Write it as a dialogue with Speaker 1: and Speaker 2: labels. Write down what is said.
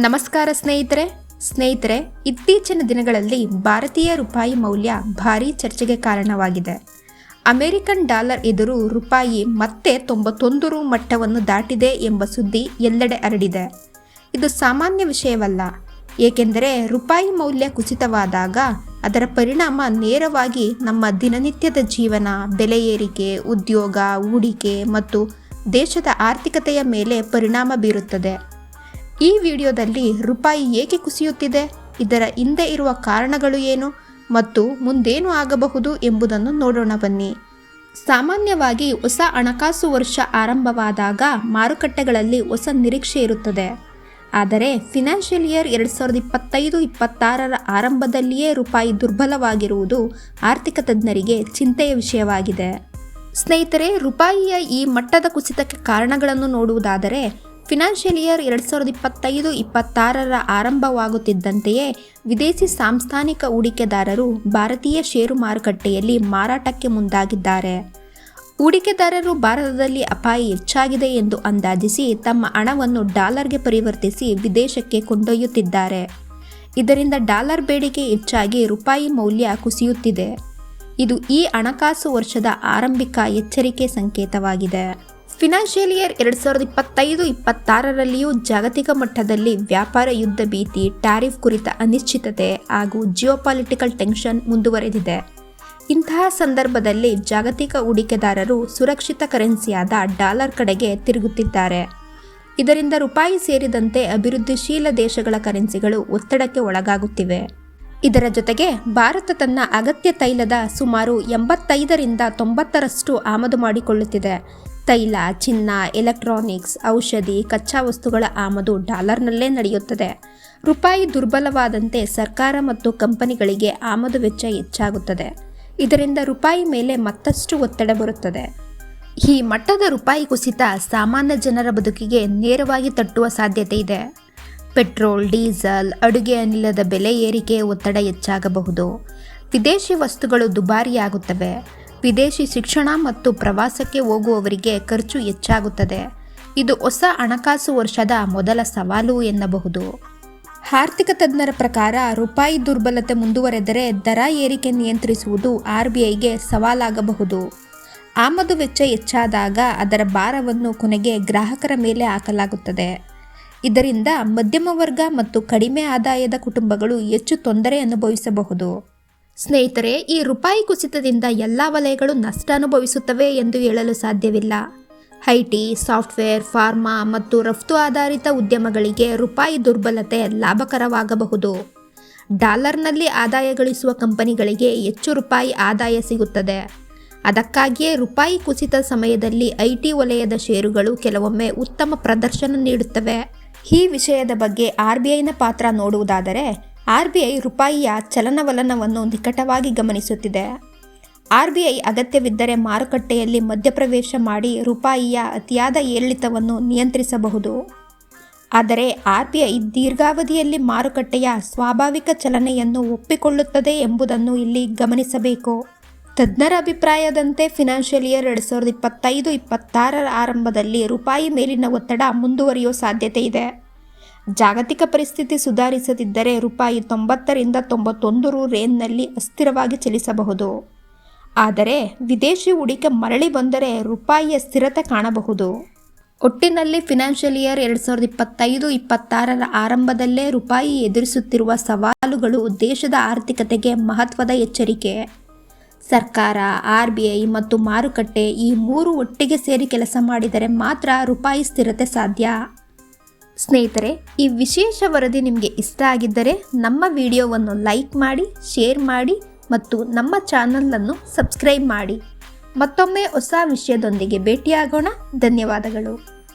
Speaker 1: ನಮಸ್ಕಾರ ಸ್ನೇಹಿತರೆ. ಸ್ನೇಹಿತರೆ, ಇತ್ತೀಚಿನ ದಿನಗಳಲ್ಲಿ ಭಾರತೀಯ ರೂಪಾಯಿ ಮೌಲ್ಯ ಭಾರೀ ಚರ್ಚೆಗೆ ಕಾರಣವಾಗಿದೆ. ಅಮೆರಿಕನ್ ಡಾಲರ್ ಎದುರು ರೂಪಾಯಿ ಮತ್ತೆ ತೊಂಬತ್ತೊಂದು ರು ಮಟ್ಟವನ್ನು ದಾಟಿದೆ ಎಂಬ ಸುದ್ದಿ ಎಲ್ಲೆಡೆ ಹರಡಿದೆ. ಇದು ಸಾಮಾನ್ಯ ವಿಷಯವಲ್ಲ. ಏಕೆಂದರೆ ರೂಪಾಯಿ ಮೌಲ್ಯ ಕುಸಿತವಾದಾಗ ಅದರ ಪರಿಣಾಮ ನೇರವಾಗಿ ನಮ್ಮ ದಿನನಿತ್ಯದ ಜೀವನ, ಬೆಲೆ ಏರಿಕೆ, ಉದ್ಯೋಗ, ಹೂಡಿಕೆ ಮತ್ತು ದೇಶದ ಆರ್ಥಿಕತೆಯ ಮೇಲೆ ಪರಿಣಾಮ ಬೀರುತ್ತದೆ. ಈ ವಿಡಿಯೋದಲ್ಲಿ ರೂಪಾಯಿ ಏಕೆ ಕುಸಿಯುತ್ತಿದೆ? ಇದರ ಹಿಂದೆ ಇರುವ ಕಾರಣಗಳು ಏನು? ಮತ್ತು ಮುಂದೇನು ಆಗಬಹುದು ಎಂಬುದನ್ನು ನೋಡೋಣ ಬನ್ನಿ. ಸಾಮಾನ್ಯವಾಗಿ ಹೊಸ ಹಣಕಾಸು ವರ್ಷ ಆರಂಭವಾದಾಗ ಮಾರುಕಟ್ಟೆಗಳಲ್ಲಿ ಹೊಸ ನಿರೀಕ್ಷೆ ಇರುತ್ತದೆ. ಆದರೆ ಫಿನಾನ್ಷಿಯಲ್ ಇಯರ್ ಎರಡು ಸಾವಿರದ ಇಪ್ಪತ್ತೈದು, ಇಪ್ಪತ್ತಾರರ ಆರಂಭದಲ್ಲಿಯೇ ರೂಪಾಯಿ ದುರ್ಬಲವಾಗಿರುವುದು ಆರ್ಥಿಕ ತಜ್ಞರಿಗೆ ಚಿಂತೆಯ ವಿಷಯವಾಗಿದೆ. ಸ್ನೇಹಿತರೆ, ರೂಪಾಯಿಯ ಈ ಮಟ್ಟದ ಕುಸಿತಕ್ಕೆ ಕಾರಣಗಳನ್ನು ನೋಡುವುದಾದರೆ ಫಿನಾನ್ಷಿಯಲ್ ಇಯರ್ ಎರಡು ಸಾವಿರದ ಇಪ್ಪತ್ತೈದು ಇಪ್ಪತ್ತಾರರ ಆರಂಭವಾಗುತ್ತಿದ್ದಂತೆಯೇ ವಿದೇಶಿ ಸಾಂಸ್ಥಾನಿಕ ಹೂಡಿಕೆದಾರರು ಭಾರತೀಯ ಷೇರು ಮಾರುಕಟ್ಟೆಯಲ್ಲಿ ಮಾರಾಟಕ್ಕೆ ಮುಂದಾಗಿದ್ದಾರೆ. ಹೂಡಿಕೆದಾರರು ಭಾರತದಲ್ಲಿ ಅಪಾಯ ಹೆಚ್ಚಾಗಿದೆ ಎಂದು ಅಂದಾಜಿಸಿ ತಮ್ಮ ಹಣವನ್ನು ಡಾಲರ್ಗೆ ಪರಿವರ್ತಿಸಿ ವಿದೇಶಕ್ಕೆ ಕೊಂಡೊಯ್ಯುತ್ತಿದ್ದಾರೆ. ಇದರಿಂದ ಡಾಲರ್ ಬೇಡಿಕೆ ಹೆಚ್ಚಾಗಿ ರೂಪಾಯಿ ಮೌಲ್ಯ ಕುಸಿಯುತ್ತಿದೆ. ಇದು ಈ ಹಣಕಾಸು ವರ್ಷದ ಆರಂಭಿಕ ಎಚ್ಚರಿಕೆ ಸಂಕೇತವಾಗಿದೆ. ಫಿನಾನ್ಷಿಯಲ್ ಇಯರ್ ಎರಡು ಸಾವಿರದ ಇಪ್ಪತ್ತೈದು, ಇಪ್ಪತ್ತಾರರಲ್ಲಿಯೂ ಜಾಗತಿಕ ಮಟ್ಟದಲ್ಲಿ ವ್ಯಾಪಾರ ಯುದ್ಧ ಭೀತಿ, ಟ್ಯಾರಿಫ್ ಕುರಿತ ಅನಿಶ್ಚಿತತೆ ಹಾಗೂ ಜಿಯೋಪಾಲಿಟಿಕಲ್ ಟೆನ್ಷನ್ ಮುಂದುವರೆದಿದೆ. ಇಂತಹ ಸಂದರ್ಭದಲ್ಲಿ ಜಾಗತಿಕ ಹೂಡಿಕೆದಾರರು ಸುರಕ್ಷಿತ ಕರೆನ್ಸಿಯಾದ ಡಾಲರ್ ಕಡೆಗೆ ತಿರುಗುತ್ತಿದ್ದಾರೆ. ಇದರಿಂದ ರೂಪಾಯಿ ಸೇರಿದಂತೆ ಅಭಿವೃದ್ಧಿಶೀಲ ದೇಶಗಳ ಕರೆನ್ಸಿಗಳು ಒತ್ತಡಕ್ಕೆ ಒಳಗಾಗುತ್ತಿವೆ. ಇದರ ಜೊತೆಗೆ ಭಾರತ ತನ್ನ ಅಗತ್ಯ ತೈಲದ ಸುಮಾರು ಎಂಬತ್ತೈದರಿಂದ ತೊಂಬತ್ತರಷ್ಟು ಆಮದು ಮಾಡಿಕೊಳ್ಳುತ್ತಿದೆ. ತೈಲ, ಚಿನ್ನ, ಎಲೆಕ್ಟ್ರಾನಿಕ್ಸ್, ಔಷಧಿ ಕಚ್ಚಾ ವಸ್ತುಗಳ ಆಮದು ಡಾಲರ್ನಲ್ಲೇ ನಡೆಯುತ್ತದೆ. ರೂಪಾಯಿ ದುರ್ಬಲವಾದಂತೆ ಸರ್ಕಾರ ಮತ್ತು ಕಂಪನಿಗಳಿಗೆ ಆಮದು ವೆಚ್ಚ ಹೆಚ್ಚಾಗುತ್ತದೆ. ಇದರಿಂದ ರೂಪಾಯಿ ಮೇಲೆ ಮತ್ತಷ್ಟು ಒತ್ತಡ ಬರುತ್ತದೆ. ಈ ಮಟ್ಟದ ರೂಪಾಯಿ ಕುಸಿತ ಸಾಮಾನ್ಯ ಜನರ ಬದುಕಿಗೆ ನೇರವಾಗಿ ತಟ್ಟುವ ಸಾಧ್ಯತೆ ಇದೆ. ಪೆಟ್ರೋಲ್, ಡೀಸೆಲ್, ಅಡುಗೆ ಅನಿಲದ ಬೆಲೆ ಏರಿಕೆ ಒತ್ತಡ ಹೆಚ್ಚಾಗಬಹುದು. ವಿದೇಶಿ ವಸ್ತುಗಳು ದುಬಾರಿಯಾಗುತ್ತವೆ. ವಿದೇಶಿ ಶಿಕ್ಷಣ ಮತ್ತು ಪ್ರವಾಸಕ್ಕೆ ಹೋಗುವವರಿಗೆ ಖರ್ಚು ಹೆಚ್ಚಾಗುತ್ತದೆ. ಇದು ಹೊಸ ಹಣಕಾಸು ವರ್ಷದ ಮೊದಲ ಸವಾಲು ಎನ್ನಬಹುದು. ಆರ್ಥಿಕ ತಜ್ಞರ ಪ್ರಕಾರ ರೂಪಾಯಿ ದುರ್ಬಲತೆ ಮುಂದುವರೆದರೆ ದರ ಏರಿಕೆ ನಿಯಂತ್ರಿಸುವುದು ಆರ್ ಸವಾಲಾಗಬಹುದು. ಆಮದು ವೆಚ್ಚ ಹೆಚ್ಚಾದಾಗ ಅದರ ಭಾರವನ್ನು ಕೊನೆಗೆ ಗ್ರಾಹಕರ ಮೇಲೆ ಹಾಕಲಾಗುತ್ತದೆ. ಇದರಿಂದ ಮಧ್ಯಮ ವರ್ಗ ಮತ್ತು ಕಡಿಮೆ ಆದಾಯದ ಕುಟುಂಬಗಳು ಹೆಚ್ಚು ತೊಂದರೆ ಅನುಭವಿಸಬಹುದು. ಸ್ನೇಹಿತರೆ, ಈ ರೂಪಾಯಿ ಕುಸಿತದಿಂದ ಎಲ್ಲ ವಲಯಗಳು ನಷ್ಟ ಅನುಭವಿಸುತ್ತವೆ ಎಂದು ಹೇಳಲು ಸಾಧ್ಯವಿಲ್ಲ. ಐಟಿ, ಸಾಫ್ಟ್ವೇರ್, ಫಾರ್ಮಾ ಮತ್ತು ರಫ್ತು ಆಧಾರಿತ ಉದ್ಯಮಗಳಿಗೆ ರೂಪಾಯಿ ದುರ್ಬಲತೆ ಲಾಭಕರವಾಗಬಹುದು. ಡಾಲರ್ನಲ್ಲಿ ಆದಾಯ ಗಳಿಸುವ ಕಂಪನಿಗಳಿಗೆ ಹೆಚ್ಚು ರೂಪಾಯಿ ಆದಾಯ ಸಿಗುತ್ತದೆ. ಅದಕ್ಕಾಗಿಯೇ ರೂಪಾಯಿ ಕುಸಿತ ಸಮಯದಲ್ಲಿ ಐಟಿ ವಲಯದ ಷೇರುಗಳು ಕೆಲವೊಮ್ಮೆ ಉತ್ತಮ ಪ್ರದರ್ಶನ ನೀಡುತ್ತವೆ. ಈ ವಿಷಯದ ಬಗ್ಗೆ ಆರ್ ಬಿ ಐನ ಪಾತ್ರ ನೋಡುವುದಾದರೆ ಆರ್ ಬಿ ಐ ರೂಪಾಯಿಯ ಚಲನವಲನವನ್ನು ನಿಕಟವಾಗಿ ಗಮನಿಸುತ್ತಿದೆ. ಆರ್ ಬಿ ಐ ಅಗತ್ಯವಿದ್ದರೆ ಮಾರುಕಟ್ಟೆಯಲ್ಲಿ ಮಧ್ಯಪ್ರವೇಶ ಮಾಡಿ ರೂಪಾಯಿಯ ಅತಿಯಾದ ಏರಿಳಿತವನ್ನು ನಿಯಂತ್ರಿಸಬಹುದು. ಆದರೆ ಆರ್ ಬಿ ಐ ದೀರ್ಘಾವಧಿಯಲ್ಲಿ ಮಾರುಕಟ್ಟೆಯ ಸ್ವಾಭಾವಿಕ ಚಲನೆಯನ್ನು ಒಪ್ಪಿಕೊಳ್ಳುತ್ತದೆ ಎಂಬುದನ್ನು ಇಲ್ಲಿ ಗಮನಿಸಬೇಕು. ತಜ್ಞರ ಅಭಿಪ್ರಾಯದಂತೆ ಫಿನಾನ್ಷಿಯಲ್ ಇಯರ್ ಎರಡು ಸಾವಿರದ ಇಪ್ಪತ್ತೈದು ಇಪ್ಪತ್ತಾರರ ಆರಂಭದಲ್ಲಿ ರೂಪಾಯಿ ಮೇಲಿನ ಒತ್ತಡ ಮುಂದುವರಿಯುವ ಸಾಧ್ಯತೆ ಇದೆ. ಜಾಗತಿಕ ಪರಿಸ್ಥಿತಿ ಸುಧಾರಿಸದಿದ್ದರೆ ರೂಪಾಯಿ ತೊಂಬತ್ತರಿಂದ ತೊಂಬತ್ತೊಂದು ರು ರೇನ್ನಲ್ಲಿ ಅಸ್ಥಿರವಾಗಿ ಚಲಿಸಬಹುದು. ಆದರೆ ವಿದೇಶಿ ಹೂಡಿಕೆ ಮರಳಿ ಬಂದರೆ ರೂಪಾಯಿಯ ಸ್ಥಿರತೆ ಕಾಣಬಹುದು. ಒಟ್ಟಿನಲ್ಲಿ ಫಿನಾನ್ಷಿಯಲ್ ಇಯರ್ ಎರಡು ಸಾವಿರದ ಇಪ್ಪತ್ತೈದು ಇಪ್ಪತ್ತಾರರ ಆರಂಭದಲ್ಲೇ ರೂಪಾಯಿ ಎದುರಿಸುತ್ತಿರುವ ಸವಾಲುಗಳು ದೇಶದ ಆರ್ಥಿಕತೆಗೆ ಮಹತ್ವದ ಎಚ್ಚರಿಕೆ. ಸರ್ಕಾರ, ಆರ್ ಬಿ ಐ ಮತ್ತು ಮಾರುಕಟ್ಟೆ ಈ ಮೂರು ಒಟ್ಟಿಗೆ ಸೇರಿ ಕೆಲಸ ಮಾಡಿದರೆ ಮಾತ್ರ ರೂಪಾಯಿ ಸ್ಥಿರತೆ ಸಾಧ್ಯ. ಸ್ನೇಹಿತರೆ, ಈ ವಿಶೇಷ ವರದಿ ನಿಮಗೆ ಇಷ್ಟ ಆಗಿದ್ದರೆ ನಮ್ಮ ವಿಡಿಯೋವನ್ನು ಲೈಕ್ ಮಾಡಿ, ಶೇರ್ ಮಾಡಿ ಮತ್ತು ನಮ್ಮ ಚಾನಲನ್ನು ಸಬ್ಸ್ಕ್ರೈಬ್ ಮಾಡಿ. ಮತ್ತೊಮ್ಮೆ ಹೊಸ ವಿಷಯದೊಂದಿಗೆ ಭೇಟಿಯಾಗೋಣ. ಧನ್ಯವಾದಗಳು.